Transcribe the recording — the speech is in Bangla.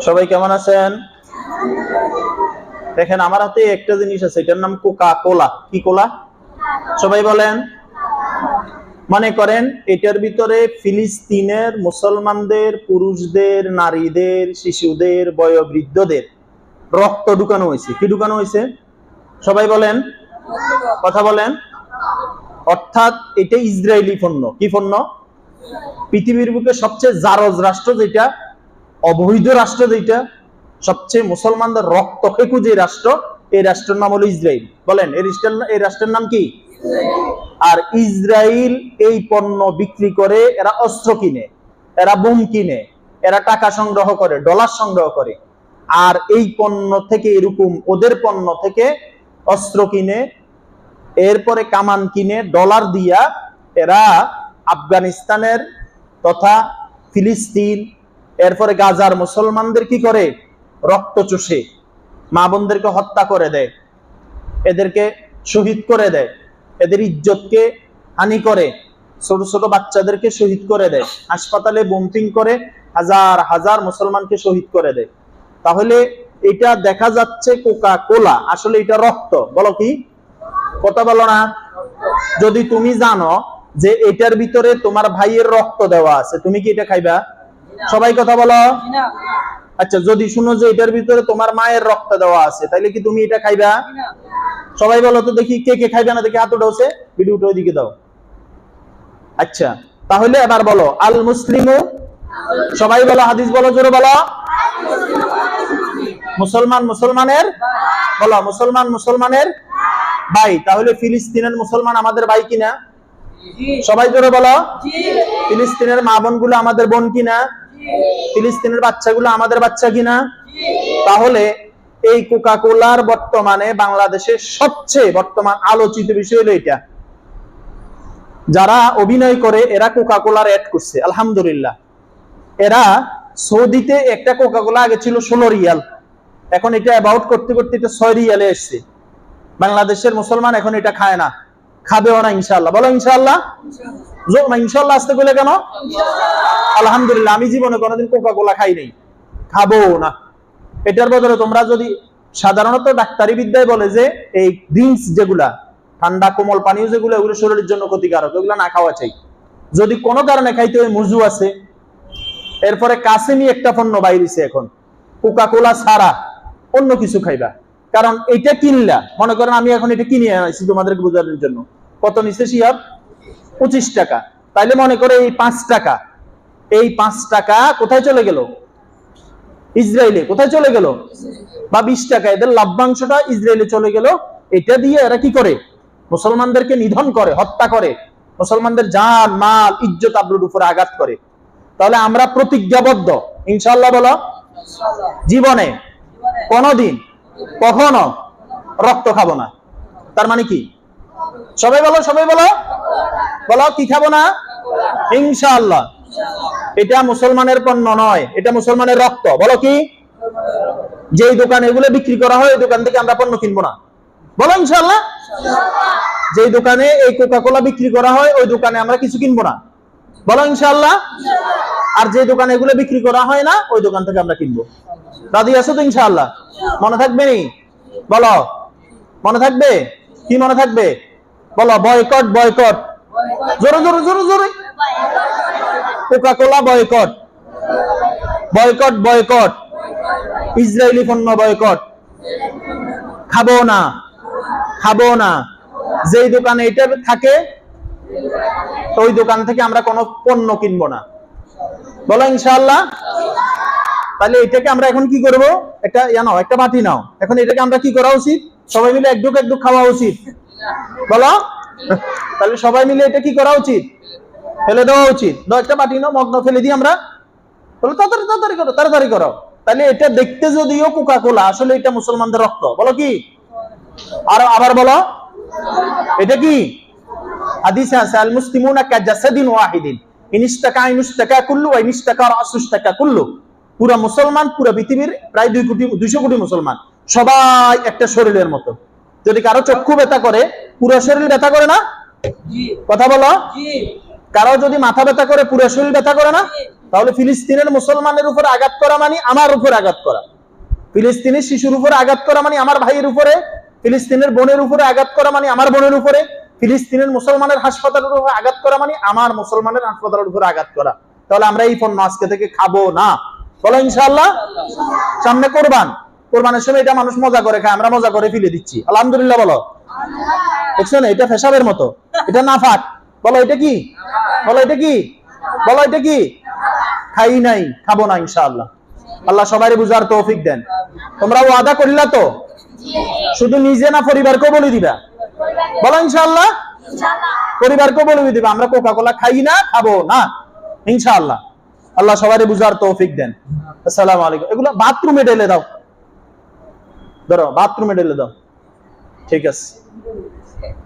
সবাই কেমন আছেন? দেখেন, আমার হাতে একটা জিনিস আছে, এটার নাম কোকা কোলা কি কোলা? সবাই বলেন। মনে করেন, এটার ভিতরে ফিলিস্তিনের মুসলমানদের, পুরুষদের, নারীদের, শিশুদের, বয়োবৃদ্ধদের রক্ত ঢুকানো হয়েছে। কি ঢুকানো হয়েছে? সবাই বলেন। কথা বলেন। অর্থাৎ, এটা ইসরায়েলি পণ্য। কি পণ্য? পৃথিবীর বুকে সবচেয়ে জারজ রাষ্ট্র যেটা অবৈধ রাষ্ট্র যেটা সবচেয়ে মুসলমানদের রক্ত খেকু যে রাষ্ট্র, এই রাষ্ট্রের নাম হলো ইসরায়েল বলেন, এই রাষ্ট্রের নাম কি? আর ইসরায়েল এই পণ্য বিক্রি করে এরা অস্ত্র কিনে, এরা বোম কিনে, এরা টাকা সংগ্রহ করে, ডলার সংগ্রহ করে। আর এই পণ্য থেকে এরকম ওদের পণ্য থেকে অস্ত্র কিনে, এরপরে কামান কিনে, ডলার দিয়া এরা আফগানিস্তানের তথা ফিলিস্তিন এরপরে গাজার মুসলমানদের কি করে? রক্ত চষে, মা বোনদেরকে হত্যা করে দেয়, এদেরকে শহীদ করে দেয়, এদের ইজ্জতকে হানি করে, ছোট ছোট বাচ্চাদেরকে শহীদ করে দেয়, হাসপাতালে বোম্পিং করে, হাজার হাজার মুসলমানকে শহীদ করে দেয়। তাহলে এটা দেখা যাচ্ছে কোকা কোলা আসলে এটা রক্ত, বলো কি? কথা বলো না। যদি তুমি জানো যে এটার ভিতরে তোমার ভাইয়ের রক্ত দেওয়া আছে, তুমি কি এটা খাইবা? সবাই কথা বলো। আচ্ছা যদি শুনো যে এটার ভিতরে তোমার মায়ের রক্ত দেওয়া আছে তাইলে কি তুমি এটা খাইবা? সবাই বলো তো দেখি কে কে খাইবে না দেখি হাত উঠে হচ্ছে ভিডিওটা ওইদিকে দাও। আচ্ছা তাহলে এবার বলো আল মুসলিমু? সবাই বলো হাদিস বলো জোরে বলো। মুসলমান মুসলমানের? বলো মুসলমান মুসলমানের ভাই। তাহলে ফিলিস্তিনের মুসলমান আমাদের ভাই কিনা? সবাই জোরে বলো। ফিলিস্তিনের মা বোনগুলো আমাদের বোন কিনা? ফিলিস্তিনের বাচ্চাগুলো আমাদের বাচ্চা কিনা? তাহলে এই কোকা কোলার বর্তমানে বাংলাদেশের সবচেয়ে বর্তমান আলোচিত বিষয় হলো এটা। যারা অভিনয় করে, এরা কোকা কোলার অ্যাড করছে, আলহামদুলিল্লাহ। এরা সৌদিতে একটা কোকা কোলা আগে ছিল ষোলো রিয়াল। এখন এটা অ্যাবাউট করতে করতে এটা ছয় রিয়ালে এসছে। বাংলাদেশের মুসলমান এখন এটা খায় না। খাবেও না ইনশাল্লাহ বলো ইনশাল্লাহ জো- ইনশাল্লাহ আসতে বলে কেন? আলহামদুলিল্লাহ আমি জীবনে কোনোদিন কোকা কোলা খাই নাই। খাব না। এটার বদলে তোমরা যদি সাধারণত ডাক্তারি বিদ্যায় বলে যে এই ড্রিঙ্কস যেগুলা ঠান্ডা কোমল পানীয় যেগুলো এগুলো শরীরের জন্য ক্ষতিকারক এগুলো না খাওয়া চাই। যদি কোনো কারণে খাইতে হয় মুজু আছে এরপরে কাসেমি একটা পণ্য বাইরেছে এখন। কোকা কোলা ছাড়া অন্য কিছু খাইবা। কারণ এটা কিনলা। মনে করেন আমি এখন এটা কিনে আনাইছি তোমাদেরকে বোঝানোর জন্য। কত নিচ্ছে শিয়াব পঁচিশ টাকা। তাইলে মনে করে এই পাঁচ টাকা। এই পাঁচ টাকা কোথায় চলে গেল? ইসরায়েলে কোথায় চলে গেল? বা বিশ টাকা। এদের লাভ্যাংশটা ইসরায়েলে চলে গেল। এটা দিয়ে এরা কি করে? মুসলমানদেরকে নিধন করে, হত্যা করে। মুসলমানদের জান, মাল, ইজ্জত আব্রুর উপরে আঘাত করে। তাহলে আমরা প্রতিজ্ঞাবদ্ধ। ইনশাল্লাহ বলো। জীবনে। কোনদিন। কখনো। রক্ত খাব না। তার মানে কি? সবাই বলো সবাই বলো। বলো কি খাব না? ইনশাআল্লাহ। এটা মুসলমানের পণ্য নয়, এটা মুসলমানের রক্ত। বলো কি? যেই দোকানে এগুলো বিক্রি করা হয়, ওই দোকান থেকে আমরা পণ্য কিনবো না। বলো ইনশাআল্লাহ। যেই দোকানে এই কোকা কোলা বিক্রি করা হয়, ওই দোকানে আমরা কিছু কিনবো না। বলো ইনশাআল্লাহ। আর যে দোকানে এগুলো বিক্রি করা হয় না, ওই দোকান থেকে আমরা কিনবো। রাজি আছো তো ইনশাআল্লাহ? মনে থাকবে নি? বলো। মনে থাকবে? কি মনে থাকবে? বলো বয়কট বয়কট জোরে জোরে জোরে জোরে। Coca Cola boycott boycott boycott Israeli পণ্য বয়কট খাব না খাব না। যেই দোকানে এটা থাকে, ওই দোকান থেকে আমরা কোনো পণ্য কিনবো না। বলো ইনশাআল্লাহ। তাহলে এটাকে আমরা এখন কি করব? একটা ইয়া নাও, একটা বাটি নাও। এখন এটাকে আমরা কি করা উচিত? সবাই মিলে একডুক একডুক খাওয়া উচিত। বলো। তাহলে সবাই মিলে এটা কি করা উচিত? ফেলে দেওয়া উচিত। একটা বাটি নাও মগ্ন ফেলে দিই আমরা। বলো, তাড়াতাড়ি করো তাড়াতাড়ি করো। তাহলে এটা দেখতে যদিও কোকা কোলা আসলে এটা মুসলমানদের রক্ত। বলো কি? আর আবার বলো। এটা কি? হাদিসে আছে আল ওয়াহিদিন। ইনিস্তাকা ইনুস্তাকা কুল্লু ওয়া ইনিস্তাকা কুল্লু। পুরা মুসলমান, পুরা পৃথিবীর প্রায় দুই কোটি, দুইশো কোটি মুসলমান। সবাই একটা শরীরের মতো। যদি কারও চক্ষু ব্যথা করে পুরো শরীর ব্যথা করে না? কথা বলো। কারও যদি মাথা ব্যথা করে পুরো শরীর ব্যথা করে না? তাহলে ফিলিস্তিনের মুসলমানের উপরে আঘাত করা মানে আমার উপরে আঘাত করা। ফিলিস্তিনের শিশুর উপরে আঘাত করা মানে আমার ভাইয়ের উপরে। ফিলিস্তিনের বোনের উপরে আঘাত করা মানে আমার বোনের উপরে। ফিলিস্তিনের মুসলমানের হাসপাতালের উপরে আঘাত করা মানে আমার মুসলমানের হাসপাতালের উপরে আঘাত করা। তাহলে আমরা এই পণ্য আজকে থেকে খাব না। বলো ইনশাআল্লাহ। সামনে কোরবান। কোরবানের সময় এটা মানুষ মজা করে খায় আমরা মজা করে ফেলে দিচ্ছি। আলহামদুলিল্লাহ বলো। দেখছেন এটা পেশাবের মতো। এটা নাফাক। বলো, এটা কি? বলো, এটা কি? বলো, এটা কি? খাই নাই, খাব না, ইনশাআল্লাহ। আল্লাহ সবাই বুঝার তৌফিক দেন। তোমরা ওয়াদা করিলা তো? শুধু নিজে না পরিবারকেও বলে দিবা? বলো, ইনশাআল্লাহ। পরিবারকেও বলে দিবা, আমরা কোকা কোলা খাই না, খাব না, ইনশাআল্লাহ। আল্লাহ সবারই বুঝার তৌফিক দেন। আসসালামু আলাইকুম। এগুলো বাথরুমে ঢেলে দাও। ধরো, বাথরুমে ঢেলে দাও। ঠিক আছে। that